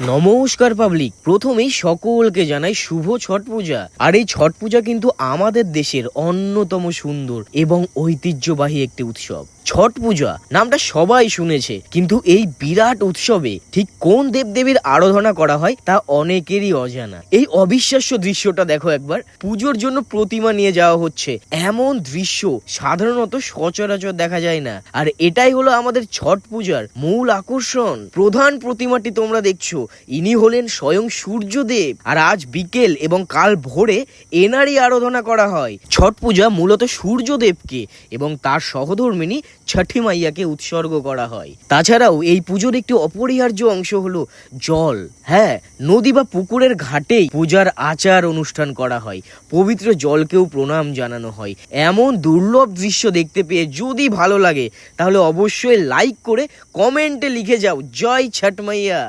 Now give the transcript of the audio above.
নমস্কার পাবলিক, প্রথমেই সকলকে জানাই শুভ ছট পূজা। আর এই ছট পূজা কিন্তু আমাদের দেশের অন্যতম সুন্দর এবং ঐতিহ্যবাহী একটি উৎসব। ছট পূজা, নামটা সবাই শুনেছে। কিন্তু এই বিরাট উৎসবে ঠিক কোন দেবদেবীর আরাধনা করা হয় তা অনেকেরই অজানা। এই অবিশ্বাস্য দৃশ্যটা দেখো একবার। পুজোর জন্য প্রতিমা নিয়ে যাওয়া হচ্ছে। এমন দৃশ্য সাধারণত সচরাচর দেখা যায় না। আর এটাই হলো আমাদের ছট পূজার মূল আকর্ষণ। প্রধান প্রতিমাটি তোমরা দেখছ। ইনি হলেন স্বয়ং সূর্যদেব। আর আজ বিকেল এবং কাল ভোরে এনারই আরাধনা করা হয়। ছট পূজা মূলত সূর্যদেবকে এবং তার সহধর্মিনী ছঠি মাইয়াকে উৎসর্গ করা হয়। তাছাড়াও এই পুজোর একটি অপরিহার্য অংশ হলো জল। হ্যাঁ নদী বা পুকুরের ঘাটেই পূজার আচার অনুষ্ঠান করা হয়। পবিত্র জলকেও প্রণাম জানানো হয়। এমন দুর্লভ দৃশ্য দেখতে পেয়ে যদি ভালো লাগে, তাহলে অবশ্যই লাইক করে কমেন্টে লিখে যাও। জয় ছট মাইয়া।